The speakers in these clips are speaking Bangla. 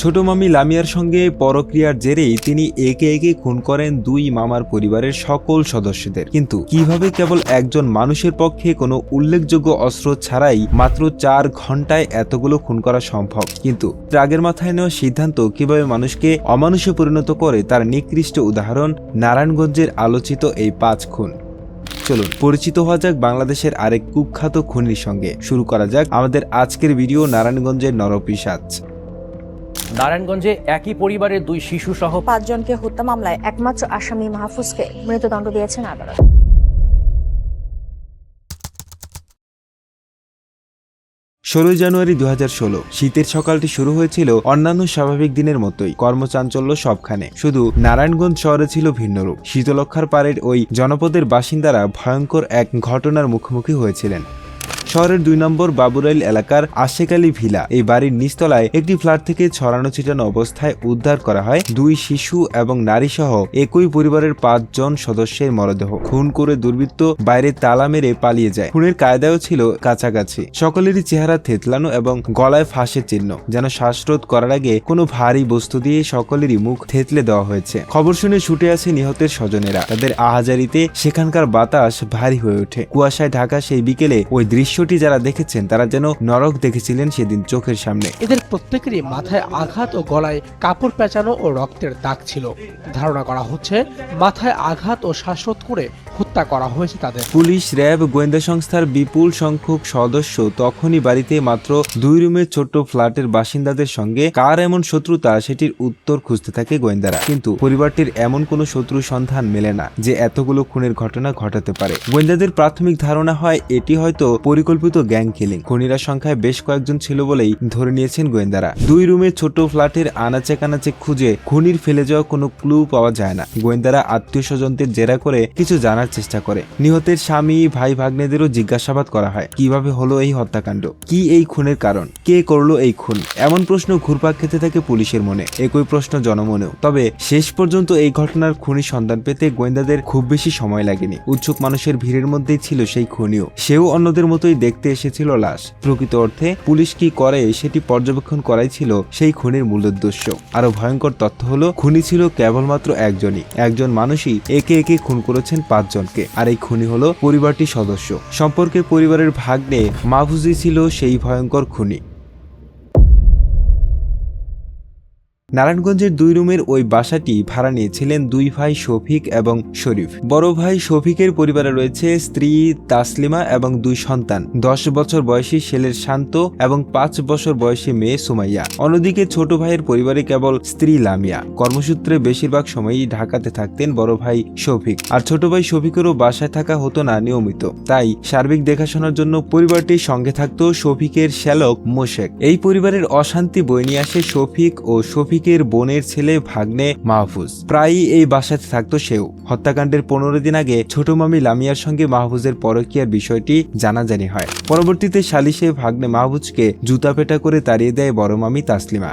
ছোট মামি লামিয়ার সঙ্গে পরক্রিয়ার জেরেই তিনি একে একে খুন করেন দুই মামার পরিবারের সকল সদস্যদের। কিন্তু কীভাবে কেবল একজন মানুষের পক্ষে কোনো উল্লেখযোগ্য অস্ত্র ছাড়াই মাত্র চার ঘন্টায় এতগুলো খুন করা সম্ভব? কিন্তু ত্রাগের মাথায় নেওয়া সিদ্ধান্ত কীভাবে মানুষকে অমানুষে পরিণত করে তার নিকৃষ্ট উদাহরণ নারায়ণগঞ্জের আলোচিত এই পাঁচ খুন। চলুন, পরিচিত হওয়া যাক বাংলাদেশের আরেক কুখ্যাত খুনির সঙ্গে। শুরু করা যাক আমাদের আজকের ভিডিও নারায়ণগঞ্জের নরপিসাজ। নারায়ণগঞ্জে একই পরিবারের দুই শিশু সহ পাঁচজনকে হত্যা মামলায় একমাত্র আসামি মাহফুজকে মৃত্যুদণ্ড দিয়েছেন আদালত। ষোলোই জানুয়ারি দু হাজার ষোলো শীতের সকালটি শুরু হয়েছিল অন্যান্য স্বাভাবিক দিনের মতোই কর্মচাঞ্চল্য সবখানে। শুধু নারায়ণগঞ্জ শহরে ছিল ভিন্নরূপ শীতলক্ষার পাড়ের ওই জনপদের বাসিন্দারা ভয়ঙ্কর এক ঘটনার মুখোমুখি হয়েছিলেন। শহরের দুই নম্বর বাবুরাইল এলাকার আশেক ভিলা। এই বাড়ির নিচতলায় একটি ফ্ল্যাট থেকে ছড়ানো ছিটানো অবস্থায় উদ্ধার করা হয়। দুই শিশু এবং নারী সহ একই পরিবারের পাঁচজন সদস্যের মরদেহ। খুন করে দুর্বৃত্ত বাইরে তালা মেরে পালিয়ে যায়। খুনের কায়দাও ছিল কাছাকাছি। সকলেরই চেহারা থেতলানো এবং গলায় ফাঁসের চিহ্ন। যেন শ্বাসরোধ করার আগে কোনো ভারী বস্তু দিয়ে সকলেরই মুখ থেতলে দেওয়া হয়েছে। খবর শুনে ছুটে আসে নিহতের স্বজনেরা। তাদের আহাজারিতে সেখানকার বাতাস ভারী হয়ে ওঠে। কুয়াশায় ঢাকা সেই বিকেলে ওই দৃশ্যটি যারা দেখেছেন, তারা যেন নরক দেখেছিলেন সেদিন চোখের সামনে। এদের প্রত্যেকেরই মাথায় আঘাত ও গলায় কাপড় পেঁচানো ও রক্তের দাগ ছিল। ধারণা করা হচ্ছে, মাথায় আঘাত ও শ্বাসরোধ করে হত্যা করা হয়েছে তাদের। পুলিশ, র্যাব, গোয়েন্দা সংস্থার বিপুল সংখ্যক সদস্য তখনই বাড়িতে মাত্র দুই রুমের ছোট্ট ফ্ল্যাটের বাসিন্দাদের সঙ্গে কার এমন শত্রুতা সেটির উত্তর খুঁজতে থাকে গোয়েন্দারা। কিন্তু পরিবারটির এমন কোনো শত্রু সন্ধান মেলে না যে এতগুলো খুনের ঘটনা ঘটাতে পারে। গোয়েন্দাদের প্রাথমিক ধারণা হয় এটি হয়তো পরিকল্পিত গ্যাং কিলিং। খুনিরা সংখ্যায় বেশ কয়েকজন ছিল বলেই ধরে নিয়েছেন গোয়েন্দারা। দুই রুমের ছোট ফ্ল্যাটের আনাচে কানাচে খুঁজে খুনির ফেলে যাওয়া কোনো ক্লু পাওয়া যায় না। গোয়েন্দারা আত্মীয় স্বজনদের জেরা করে কিছু জানার চেষ্টা করে। নিহতের স্বামী, ভাই ভাগ্নেদেরও জিজ্ঞাসাবাদ করা হয়, কীভাবে হলো এই হত্যাকাণ্ড? কি এই খুনের কারণ? কে করল এই খুন? এমন প্রশ্ন ঘুরপাক খেতে থাকে পুলিশের মনে। একই প্রশ্ন জনমনেও। তবে শেষ পর্যন্ত এই ঘটনার খুনি সন্ধান পেতে গোয়েন্দাদের খুব বেশি সময় লাগেনি। উৎসুক মানুষের ভিড়ের মধ্যেই ছিল সেই খুনিও। সেও অন্যদের মতোই দেখতে এসেছিল লাশ। প্রকৃত অর্থে পুলিশ কি করে সেটি পর্যবেক্ষণ করাই ছিল সেই খুনির মূল উদ্দেশ্য। আরও ভয়ঙ্কর তথ্য হলো, খুনি ছিল কেবলমাত্র একজনই। একজন মানুষই একে একে খুন করেছেন পাঁচজনকে আর এই খুনি হলো পরিবারটির সদস্য। সম্পর্কে পরিবারের ভাগ্নে মাহফুজি ছিল সেই ভয়ঙ্কর খুনি। নারায়ণগঞ্জের দুই রুমের ওই বাসাটি ভাড়া নিয়েছিলেন দুই ভাই শফিক এবং শরীফ। বড় ভাই শফিকের পরিবারে রয়েছে স্ত্রী তাসলিমা এবং দুই সন্তান। দশ বছর বয়সী ছেলের শান্ত এবং পাঁচ বছর বয়সী মেয়ে সুমাইয়া। অন্যদিকে ছোট ভাইয়ের পরিবারে কেবল স্ত্রী লামিয়া। কর্মসূত্রে বেশিরভাগ সময়ই ঢাকাতে থাকতেন বড় ভাই শফিক। আর ছোট ভাই শফিকেরও বাসায় থাকা হতো না নিয়মিত। তাই সার্বিক দেখাশোনার জন্য পরিবারটির সঙ্গে থাকতো শফিকের শ্যালক মোশেক। এই পরিবারের অশান্তি বয়ে নিয়ে আসে শফিক ও শফিকের বোনের ছেলে ভাগ্নে মাহফুজ। প্রায়ই এই বাসাতে থাকতো সেও। হত্যাকাণ্ডের পনেরো দিন আগে ছোট মামি লামিয়ার সঙ্গে মাহফুজের পরকিয়ার বিষয়টি জানাজানি হয়। পরবর্তীতে সালিশে ভাগ্নে মাহফুজকে জুতা পেটা করে তাড়িয়ে দেয় বড় মামি তাসলিমা।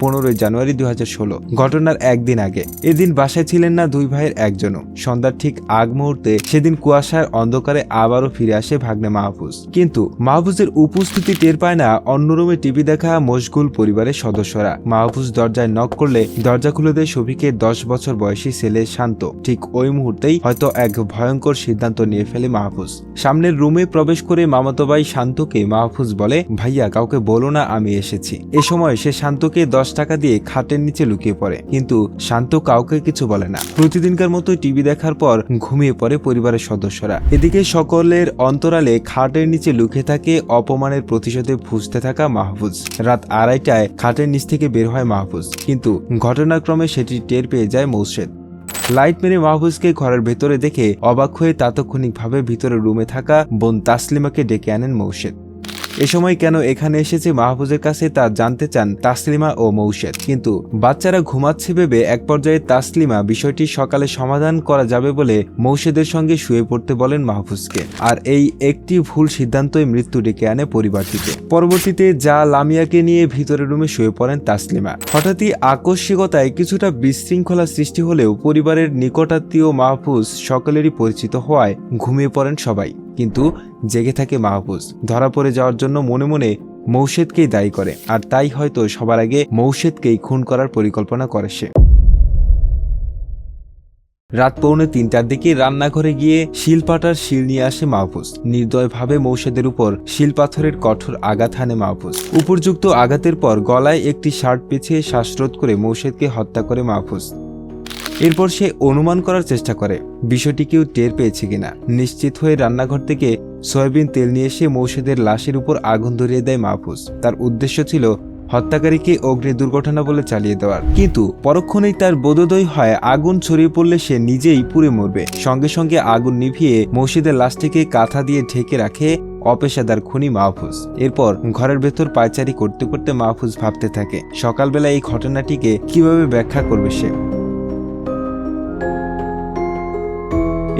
পনেরোই জানুয়ারি দু হাজার ষোলো, ঘটনার একদিন আগে। এদিন বাসায় ছিলেন না দুই ভাইয়ের একজনও। সন্ধ্যার ঠিক আগ মুহূর্তে সেদিন কুয়াশার অন্ধকারে আবারও ফিরে আসে ভাগ্নে মাহফুজ। কিন্তু মাহফুজের উপস্থিতি টের পায় না অন্য রুমে টিভি দেখা মশগুল পরিবারের সদস্যরা। মাহফুজ দরজায় নক করলে দরজা খুলে দেয় শফিকের দশ বছর বয়সী ছেলে শান্ত। ঠিক ওই মুহূর্তেই হয়তো এক ভয়ঙ্কর সিদ্ধান্ত নিয়ে ফেলে মাহফুজ। সামনের রুমে প্রবেশ করে মামাতো ভাই শান্তকে মাহফুজ বলে, ভাইয়া, কাউকে বলো না, আমি এসেছি। এ সময় সে শান্তকে দশ টাকা দিয়ে খাটের নিচে লুকিয়ে পড়ে। কিন্তু শান্ত কাউকে কিছু বলে না। প্রতিদিনকার মতো টিভি দেখার পর ঘুমিয়ে পড়ে পরিবারের সদস্যরা। এদিকে সকলের অন্তরালে খাটের নিচে লুকিয়ে থাকে অপমানের প্রতিশোধে ফুসতে থাকা মাহফুজ। রাত আড়াইটায় খাটের নিচ থেকে বের হয় মাহফুজ। কিন্তু ঘটনাক্রমে সেটি টের পেয়ে যায় মৌসেদ লাইট মেরে মাহফুজকে ঘরের ভেতরে দেখে অবাক হয়ে তাৎক্ষণিকভাবে ভিতরে রুমে থাকা বোন তাসলিমাকে ডেকে আনেন মৌসেদ এ সময় কেন এখানে এসেছে মাহফুজের কাছে তা জানতে চান তাসলিমা ও মৌশেদ। কিন্তু বাচ্চারা ঘুমাচ্ছে ভেবে এক পর্যায়ে তাসলিমা বিষয়টি সকালে সমাধান করা যাবে বলে মৌসেদের সঙ্গে শুয়ে পড়তে বলেন মাহফুজকে। আর এই একটি ভুল সিদ্ধান্তই মৃত্যু ডেকে আনে পরিবারটিতে পরবর্তীতে যা লামিয়াকে নিয়ে ভিতরের রুমে শুয়ে পড়েন তাসলিমা। হঠাৎই আকস্মিকতায় কিছুটা বিশৃঙ্খলা সৃষ্টি হলেও পরিবারের নিকটাত্মীয় মাহফুজ সকলেরই পরিচিত হওয়ায় ঘুমিয়ে পড়েন সবাই। কিন্তু জেগে থাকে মাহফুজ। ধরা পড়ে যাওয়ার জন্য মনে মনে মৌশেদকেই দায়ী করে, আর তাই হয়তো সবার আগে মৌশেদকেই খুন করার পরিকল্পনা করে সে। রাত পৌনে তিনটার দিকে রান্নাঘরে গিয়ে শিলপাটার শিল নিয়ে আসে মাহফুজ। নির্দয়ভাবে মৌসেদের উপর শিলপাথরের কঠোর আঘাত হানে মাহফুজ। উপর্যুক্ত আঘাতের পর গলায় একটি শার্ট পেঁচিয়ে শ্বাসরোধ করে মৌসেদকে হত্যা করে মাহফুজ। এরপর সে অনুমান করার চেষ্টা করে। বিষয়টি কেউ টের পেয়েছে কিনা? নিশ্চিত হয়ে রান্নাঘর থেকে সয়াবিন তেল নিয়ে এসে মৌসেদের লাশের উপর আগুন ধরিয়ে দেয় মাহফুজ। তার উদ্দেশ্য ছিল হত্যাকারীকে অগ্নি দুর্ঘটনা বলে চালিয়ে দেওয়ার। কিন্তু পরক্ষণেই তার বোধোদয় হয় আগুন ছড়িয়ে পড়লে সে নিজেই পুড়ে মরবে। সঙ্গে সঙ্গে আগুন নিভিয়ে মসজিদের লাশটিকে কাঁথা দিয়ে ঢেকে রাখে অপেশাদার খুনি মাহফুজ। এরপর ঘরের ভেতর পায়চারি করতে করতে মাহফুজ ভাবতে থাকে, সকালবেলা এই ঘটনাটিকে কীভাবে ব্যাখ্যা করবে সে?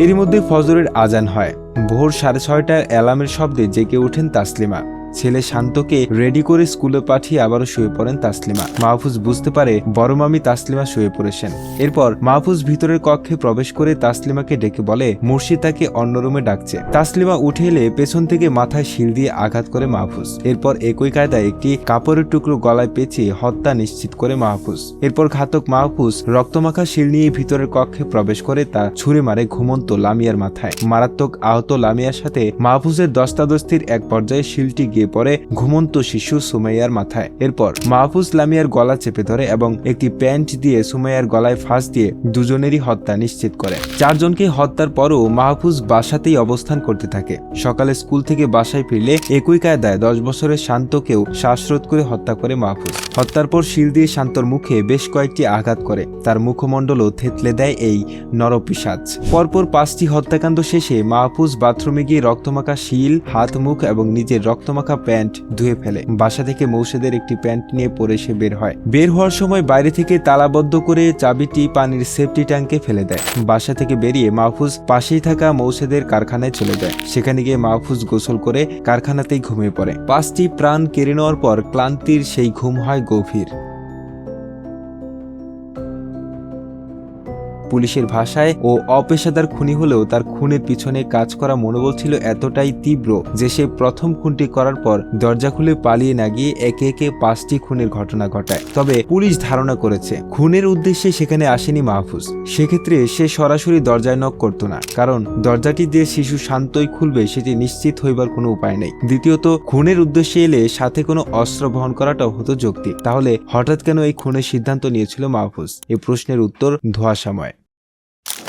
এরই মধ্যে ফজরের আজান হয়। ভোর সাড়ে ছয়টায় অ্যালার্মের শব্দে জেগে ওঠেন তাসলিমা। ছেলে শান্তকে রেডি করে স্কুলে পাঠিয়ে আবারও শুয়ে পড়েন তাসলিমা। মাহফুজ বুঝতে পারে বড় মামি তাসলিমা শুয়ে পড়েছেন। এরপর মাহফুজ ভিতরের কক্ষে প্রবেশ করে তাসলিমাকে ডেকে বলে, মুর্শিদ তাকে অন্য রুমে ডাকছে। তাসলিমা উঠে এলে পেছন থেকে মাথায় শিল দিয়ে আঘাত করে মাহফুজ। এরপর একই কায়দায় একটি কাপড়ের টুকরো গলায় পেঁচিয়ে হত্যা নিশ্চিত করে মাহফুজ। এরপর ঘাতক মাহফুজ রক্তমাখা শিল নিয়ে ভিতরের কক্ষে প্রবেশ করে তা ছুঁড়ে মারে ঘুমন্ত লামিয়ার মাথায়। মারাত্মক আহত লামিয়ার সাথে মাহফুজের দস্তাদস্তির এক পর্যায়ে শিলটি গিয়ে পড়ে ঘুমন্ত শিশু সুমাইয়ার মাথায়। এরপর মাহফুজ লামিয়ার গলা চেপে ধরে এবং একটি প্যান্ট দিয়ে সুমাইয়ার গলায় ফাঁস দিয়ে দুজনেরই হত্যা নিশ্চিত করে। চারজনকে হত্যার পরও মাহফুজ বাসাতেই অবস্থান করতে থাকে। সকালে স্কুল থেকে বাসায় ফিরলে একই কায়দায় দশ বছরের শান্তকেও শ্বাসরোধ করে হত্যা করে মাহফুজ। হত্যার পর শিল দিয়ে শান্তর মুখে বেশ কয়েকটি আঘাত করে। তার মুখমণ্ডলও থেতলে দেয় এই নরপিসাজ পরপর পাঁচটি হত্যাকাণ্ড শেষে মাহফুজ বাথরুমে গিয়ে রক্তমাখা শিল, হাত, মুখ এবং নিজের রক্তমাখা প্যান্ট ধুয়ে ফেলে। বাসা থেকে মৌসেদের একটি প্যান্ট নিয়ে পরে সে বের হয়। বের হওয়ার সময় বাইরে থেকে তালাবদ্ধ করে চাবিটি পানির সেফটি ট্যাঙ্কে ফেলে দেয়। বাসা থেকে বেরিয়ে মাহফুজ পাশেই থাকা মৌসেদের কারখানায় চলে যায়। সেখানে গিয়ে মাহফুজ গোসল করে কারখানাতেই ঘুমিয়ে পড়ে। পাঁচটি প্রাণ কেড়ে নেওয়ার পর ক্লান্তির সেই ঘুম হয় গভীর। পুলিশের ভাষায় ও অপেশাদার খুনি হলেও তার খুনের পিছনে কাজ করা মনোবল ছিল এতটাই তীব্র যে সে প্রথম খুনটি করার পর দরজা খুলে পালিয়ে না গিয়ে একে একে পাঁচটি খুনের ঘটনা ঘটায়। তবে পুলিশ ধারণা করেছে, খুনের উদ্দেশ্যে সেখানে আসেনি মাহফুজ। সেক্ষেত্রে সে সরাসরি দরজায় নক করতো না, কারণ দরজাটি দিয়ে শিশু শান্তই খুলবে সেটি নিশ্চিত হইবার কোনো উপায় নেই। দ্বিতীয়ত, খুনের উদ্দেশ্যে এলে সাথে কোনো অস্ত্র বহন করাটাও হতো যৌক্তিক। তাহলে হঠাৎ কেন এই খুনের সিদ্ধান্ত নিয়েছিল মাহফুজ? এই প্রশ্নের উত্তর ধোয়াশাময়।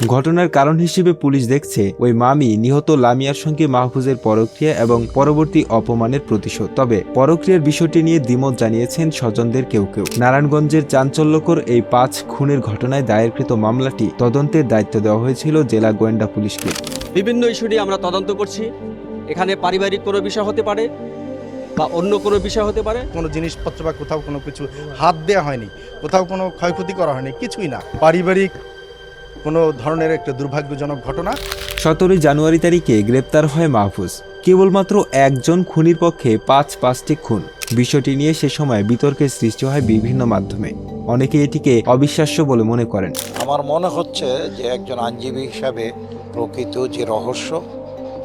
ঘটনার কারণ হিসেবে পুলিশ দেখছে ওই মামি নিহত লামিয়ার সঙ্গে মাহফুজের পরক্রিয়া এবং পরবর্তী অপমানের প্রতিশোধ। তবে পরক্রিয়ার বিষয়টি নিয়ে দ্বিমত জানিয়েছেন স্বজনদের কেউ কেউ। নারায়ণগঞ্জের চাঞ্চল্যকর এই পাঁচ খুনের ঘটনায় দায়েরকৃত মামলাটি তদন্তের দায়িত্ব দেওয়া হয়েছিল জেলা গোয়েন্দা পুলিশকে। বিভিন্ন ইস্যুটি আমরা তদন্ত করছি। এখানে পারিবারিক কোনো বিষয় হতে পারে বা অন্য কোনো বিষয় হতে পারে। কোনো জিনিসপত্র বা কোথাও কোনো কিছু হাত দেওয়া হয়নি কোথাও কোনো ক্ষয়ক্ষতি করা হয়নি কিছুই না। পারিবারিক কোনো ধরনের একটা দুর্ভাগ্যজনক ঘটনা? সতেরোই জানুয়ারি তারিখে গ্রেপ্তার হয় মাহফুজ। কেবলমাত্র একজন খুনির পক্ষে পাঁচ পাঁচটি খুন। বিষয়টি নিয়ে সে সময় বিতর্কের সৃষ্টি হয় বিভিন্ন মাধ্যমে। অনেকে এটিকে অবিশ্বাস্য বলে মনে করেন। আমার মনে হচ্ছে যে একজন আইনজীবী হিসাবে প্রকৃত যে রহস্য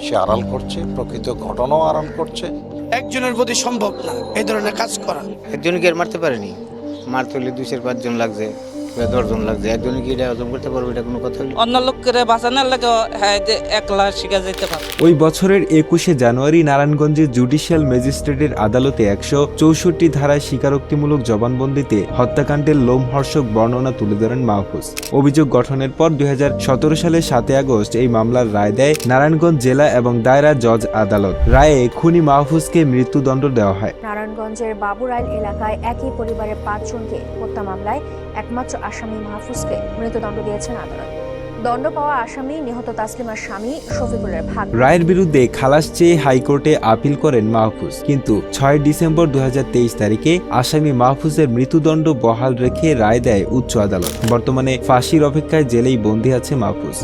সে আড়াল করছে প্রকৃত ঘটনাও আড়াল করছে। একজনের প্রতি সম্ভব না এই ধরনের কাজ করা। একজনকে মারতে পারেনি। মারতে হলে দুই চার পাঁচজন লাগছে। দশজন লাগছে। একজনে কি এটা হজম করতে পারবে? এটা কোনো কথা অন্য লোকের বাঁচানোর লাগে হ্যাঁ একলা শিখা যেতে পারে ওই বছরের একুশে জানুয়ারি নারায়ণগঞ্জের জুডিশিয়াল ম্যাজিস্ট্রেটের আদালতে একশো চৌষট্টি ধারায় স্বীকারোক্তিমূলক জবানবন্দিতে হত্যাকাণ্ডের লোমহর্ষক বর্ণনা তুলে ধরেন মাহফুজ। অভিযোগ গঠনের পর দুই হাজার সতেরো সালের সাতই আগস্ট এই মামলার রায় দেয় নারায়ণগঞ্জ জেলা এবং দায়রা জজ আদালত। রায়ে খুনি মাহফুজকে মৃত্যুদণ্ড দেওয়া হয়। নারায়ণগঞ্জের বাবুরাইল এলাকায় একই পরিবারের পাঁচজনকে হত্যা মামলায় একমাত্র আসামি মাহফুজকে মৃত্যুদণ্ড দিয়েছেন আদালত। দণ্ড পাওয়া আসামি নিহত তাসলিমার স্বামী শফিকুলের ভাগ রায়ের বিরুদ্ধে খালাস চেয়ে হাইকোর্টে আপিল করেন মাহফুজ। কিন্তু ছয় ডিসেম্বর দু হাজার তেইশ তারিখে আসামি মাহফুজের মৃত্যুদণ্ড বহাল রেখে রায় দেয় উচ্চ আদালত। বর্তমানে ফাঁসির অপেক্ষায় জেলেই বন্দী আছে মাহফুজ।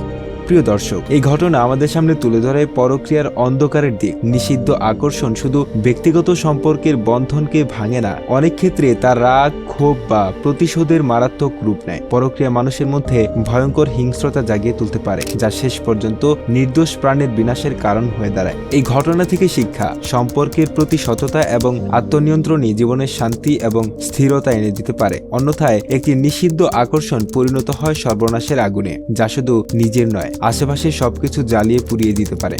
সুপ্রিয় দর্শক, এই ঘটনা আমাদের সামনে তুলে ধরে পরক্রিয়ার অন্ধকারের দিক। নিষিদ্ধ আকর্ষণ শুধু ব্যক্তিগত সম্পর্কের বন্ধনকে ভাঙে না, অনেক ক্ষেত্রে তার রাগ, ক্ষোভ বা প্রতিশোধের মারাত্মক রূপ নেয়। পরক্রিয়া মানুষের মধ্যে ভয়ঙ্কর হিংস্রতা জাগিয়ে তুলতে পারে, যা শেষ পর্যন্ত নির্দোষ প্রাণের বিনাশের কারণ হয়ে দাঁড়ায়। এই ঘটনা থেকে শিক্ষা, সম্পর্কের প্রতি সততা এবং আত্মনিয়ন্ত্রণই জীবনের শান্তি এবং স্থিরতা এনে দিতে পারে। অন্যথায়, একটি নিষিদ্ধ আকর্ষণ পরিণত হয় সর্বনাশের আগুনে, যা শুধু নিজের নয় আশেপাশের সবকিছু জ্বালিয়ে পুড়িয়ে দিতে পারে।